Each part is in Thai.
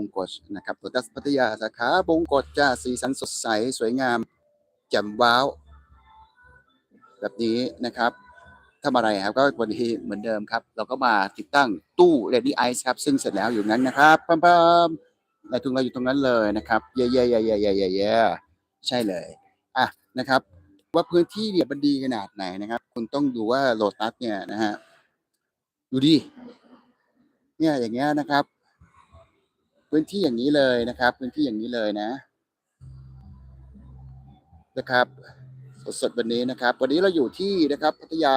งกฎนะครับโลตัสพัทยาสาขาบงกฎจ้าสีสันสดใสสวยงามแจ่มว้าว แบบนี้นะครับทำอะไรครับก็วันนี้เหมือนเดิมครับ เราก็มาติดตั้งตู้ Ready Ice ครับซึ่งเสร็จแล้วอยู่นั้นนะครับปั๊มๆในทุงเราอยู่ตรงนั้นเลยนะครับเย่เย่เย่เย่เย่เย่เย่ใช่เลยอะนะครับ ว่าพื้นที่เนี่ยมันดีขนาดไหนนะครับ คุณต้องดูว่าโลตัสเนี่ยนะฮะดูดิเนี่ยอย่างเงี้ยนะครับ พื้นที่อย่างนี้เลยนะครับ พื้นที่อย่างนี้เลยนะ นะครับสดๆวันนี้นะครับ วันนี้เราอยู่ที่นะครับ พัทยา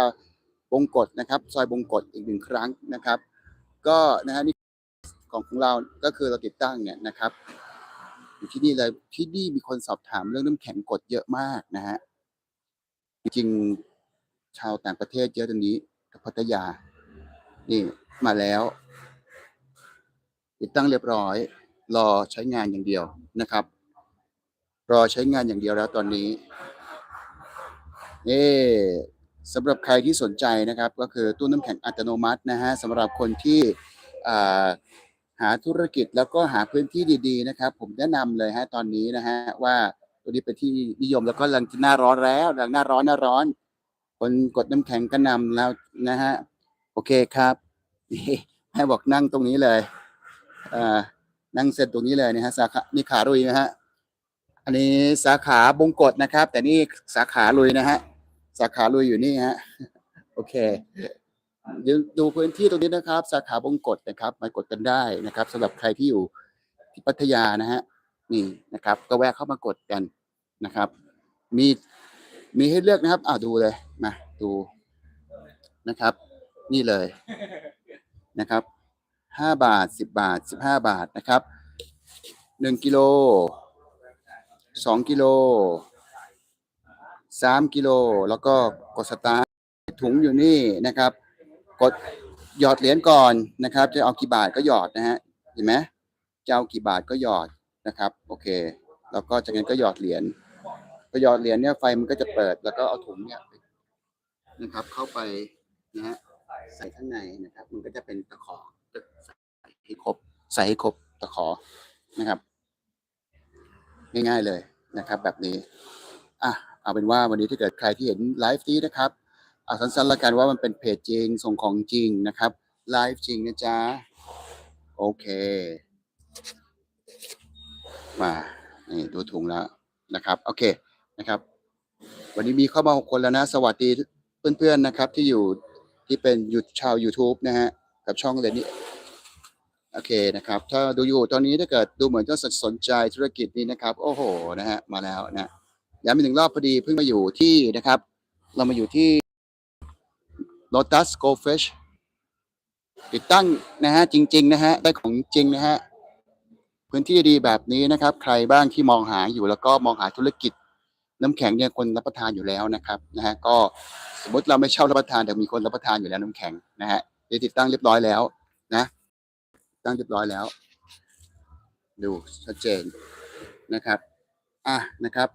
บงกฎนะครับ ซอยบงกฎอีกหนึ่งครั้งนะครับ ก็นะฮะนี่ของของเราก็คือเราติดตั้งเนี่ยนะครับอยู่ที่นี่เลยที่นี่มีคนสอบถามเรื่องน้ำแข็งกดเยอะมากนะฮะจริงชาวต่างประเทศเยอะตรงนี้กับพัทยา นี่มาแล้ว ติดตั้งเรียบร้อย รอใช้งานอย่างเดียวนะครับ รอใช้งานอย่างเดียวแล้วตอนนี้นี่สำหรับใครที่สนใจนะครับ ก็คือตู้น้ำแข็งอัตโนมัตินะฮะสำหรับคนที่หาธุรกิจแล้วก็หาพื้นที่ดี ๆ นะครับ ผมแนะนำเลยฮะตอนนี้นะฮะว่าตัวนี้เป็นที่นิยมแล้วก็กำลังหน้าร้อนแล้วกำลังหน้าร้อนหน้าร้อน คนกดน้ำแข็งก็นำแล้วนะฮะโอเคครับให้บอกนั่งตรงนี้เลย นั่งเสร็จตรงนี้เลยนะฮะสาขานี่ขาลุยนะฮะอันนี้สาขาบงกฎนะครับ แต่นี่สาขาลุยนะฮะสาขาลุยอยู่นี่ฮะโอเคดูพื้นที่ตรงนี้นะครับ สาขาบงกฎนะครับ มากดกันได้นะครับสำหรับใครที่อยู่ที่พัทยานะฮะนี่นะครับ ก็แวะเข้ามากดกันนะครับ มีมีให้เลือกนะครับอ่าดูเลยมาดูนะครับ นี่เลยนะครับ ห้าบาทสิบบาทสิบห้าบาทนะครับหนึ่งกิโลสองกิโลสามกิโล แล้วก็กดสตาร์ทถุงอยู่นี่นะครับ กดหยอดเหรียญก่อนนะครับ จะเอากี่บาทก็หยอดนะฮะเห็นไหมจะเอากี่บาทก็หยอดนะครับโอเค แล้วก็จากนั้นก็หยอดเหรียญพอหยอดเหรียญเนี่ยไฟมันก็จะเปิดแล้วก็เอาถุงเนี่ยนะครับ เข้าไปนะฮะใส่ข้างในนะครับ มันก็จะเป็นตะขอ ส่ให้ครบตะขอนะครับ ง่ายๆเลยนะครับ แบบนี้อะเอาเป็นว่าวันนี้ถ้าเกิดใครที่เห็นไลฟ์นี้นะครับเอาสั้นๆละกันว่ามันเป็นเพจจริงส่งของจริงนะครับไลฟ์จริงนะจ๊ะโอเค มานี่ดูถุงแล้วนะครับ โอเคนะครับ วันนี้มีเข้ามาหกคนแล้วนะ สวัสดีเพื่อนๆนะครับ ที่อยู่ที่เป็นยูชาว YouTube นะฮะ กับช่องเรนนี่ โอเคนะครับ ถ้าดูอยู่ตอนนี้ถ้าเกิดดูเหมือนจะสนใจธุรกิจนี้นะครับ โอ้โหนะฮะมาแล้วนะย้ำอีกหนึ่งรอบพอดีเพิ่งมาอยู่ที่นะครับ เรามาอยู่ที่ Lotus Goldfish ติดตั้งนะฮะจริง ๆ นะฮะได้ของจริงนะฮะพื้นที่ดีแบบนี้นะครับ ใครบ้างที่มองหาอยู่แล้วก็มองหาธุรกิจ น้ำแข็งเนี่ยคนรับประทานอยู่แล้วนะครับนะฮะก็สมมติเราไม่เช่ารับประทานแต่มีคนรับประทานอยู่แล้วน้ำแข็งนะฮะได้ติดตั้งเรียบร้อยแล้วนะ ตั้งเรียบร้อยแล้ว ดูชัดเจนนะครับอะนะครับ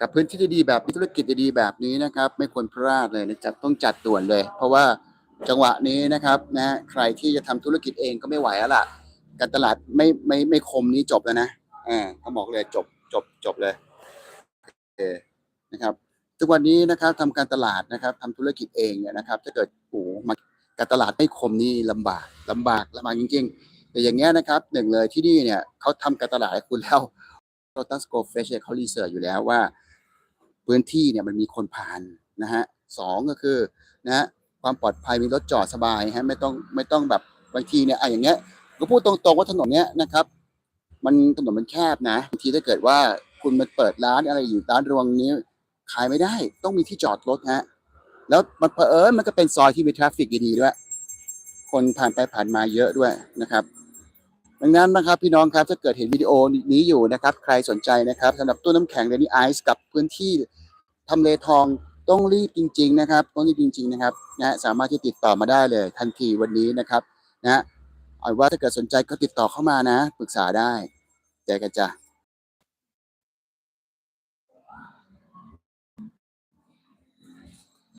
กับพื้นที่ดีๆแบบธุรกิจดีๆแบบนี้นะครับ ไม่ควรพลาดเลยนะจัดต้องจัดด่วนเลย เพราะว่าจังหวะนี้นะครับนะใครที่จะทำธุรกิจเองก็ไม่ไหวแล้วล่ะการตลาดไม่ไม่ไม่คมนี้จบแล้วนะอ่าก็บอกเลยจบจบจบเลยโอเคนะครับทุกวันนี้นะครับทำการตลาดนะครับทำธุรกิจเองเนี่ยนะครับ ถ้าเกิดโอ้มา การตลาดไม่คมนี่ลำบากลำบากลำบากจริงๆ แต่อย่างเงี้ยนะครับหนึ่งเลยที่นี่เนี่ยเขาทำการตลาดให้คุณแล้ว Lotus Go Fresh เนี่ยเขารีเสิร์ชอยู่แล้วว่า พื้นที่เนี่ยมันมีคนผ่านนะฮะสองก็คือนะฮะความปลอดภัยมีรถจอดสบายฮะไม่ต้องไม่ต้องแบบบางทีเนี่ยไอะอย่างเงี้ยก็พูดตรงๆว่าถนนเนี้ยนะครับ มันถนนมันแคบนะบางทีถ้าเกิดว่าคุณมาเปิดร้านอะไรอยู่ร้านรวงนี้ ขายไม่ได้ ต้องมีที่จอดรถฮะ แล้วมันเผอิญมันก็เป็นซอยที่มีทราฟฟิกดีๆด้วย คนผ่านไปผ่านมาเยอะด้วยนะครับ ดังนั้นนะครับพี่น้องครับถ้าเกิดเห็นวิดีโอนี้อยู่นะครับ ใครสนใจนะครับสำหรับตู้น้ำแข็งเรนนี่ไอซ์กับพื้นที่ทำเลทองต้องรีบจริง ๆ นะครับ ต้องรีบจริง ๆ นะครับนะสามารถที่ติดต่อมาได้เลย ทันทีวันนี้นะครับนะฮะเอาว่าถ้าเกิดสนใจก็ติดต่อเข้ามานะปรึกษาได้เจอกันจ้ะ